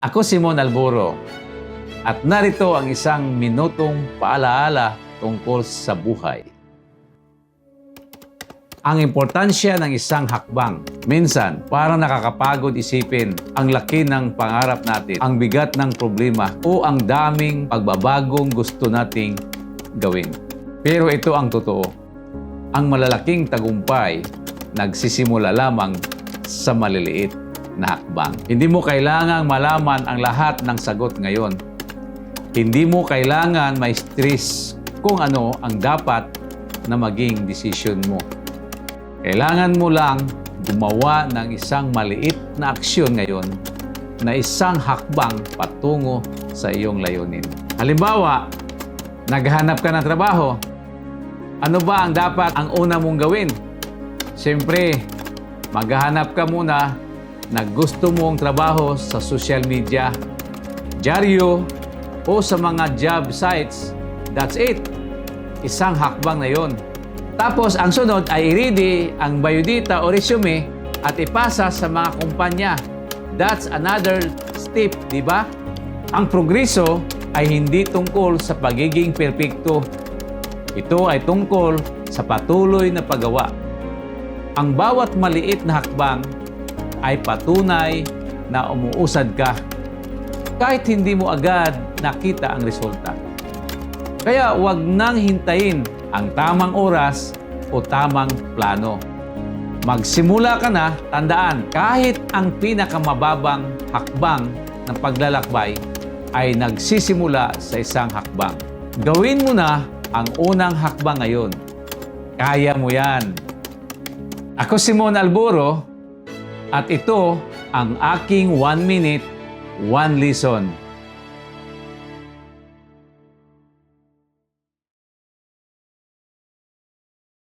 Ako si Mon Alburo at narito ang isang minutong paalaala tungkol sa buhay. Ang importansya ng isang hakbang. Minsan, parang nakakapagod isipin ang laki ng pangarap natin, ang bigat ng problema o ang daming pagbabagong gusto nating gawin. Pero ito ang totoo. Ang malalaking tagumpay nagsisimula lamang sa maliliit na hakbang. Hindi mo kailangang malaman ang lahat ng sagot ngayon. Hindi mo kailangan may stress kung ano ang dapat na maging desisyon mo. Kailangan mo lang gumawa ng isang maliit na aksyon ngayon na isang hakbang patungo sa iyong layunin. Halimbawa, naghahanap ka ng trabaho. Ano ba ang dapat ang una mong gawin? Siyempre, maghahanap ka muna na gusto mong trabaho sa social media, dyaryo, o sa mga job sites. That's it. Isang hakbang na yon. Tapos, ang sunod ay i-ready ang biodata o resume at ipasa sa mga kumpanya. That's another step, di ba? Ang progreso ay hindi tungkol sa pagiging perpekto. Ito ay tungkol sa patuloy na paggawa. Ang bawat maliit na hakbang ay patunay na umuusad ka kahit hindi mo agad nakita ang resulta. Kaya huwag nang hintayin ang tamang oras o tamang plano. Magsimula ka na, tandaan, kahit ang pinakamababang hakbang ng paglalakbay ay nagsisimula sa isang hakbang. Gawin mo na ang unang hakbang ngayon. Kaya mo yan. Ako si Mon Alburo at ito ang aking 1 minute, 1 lesson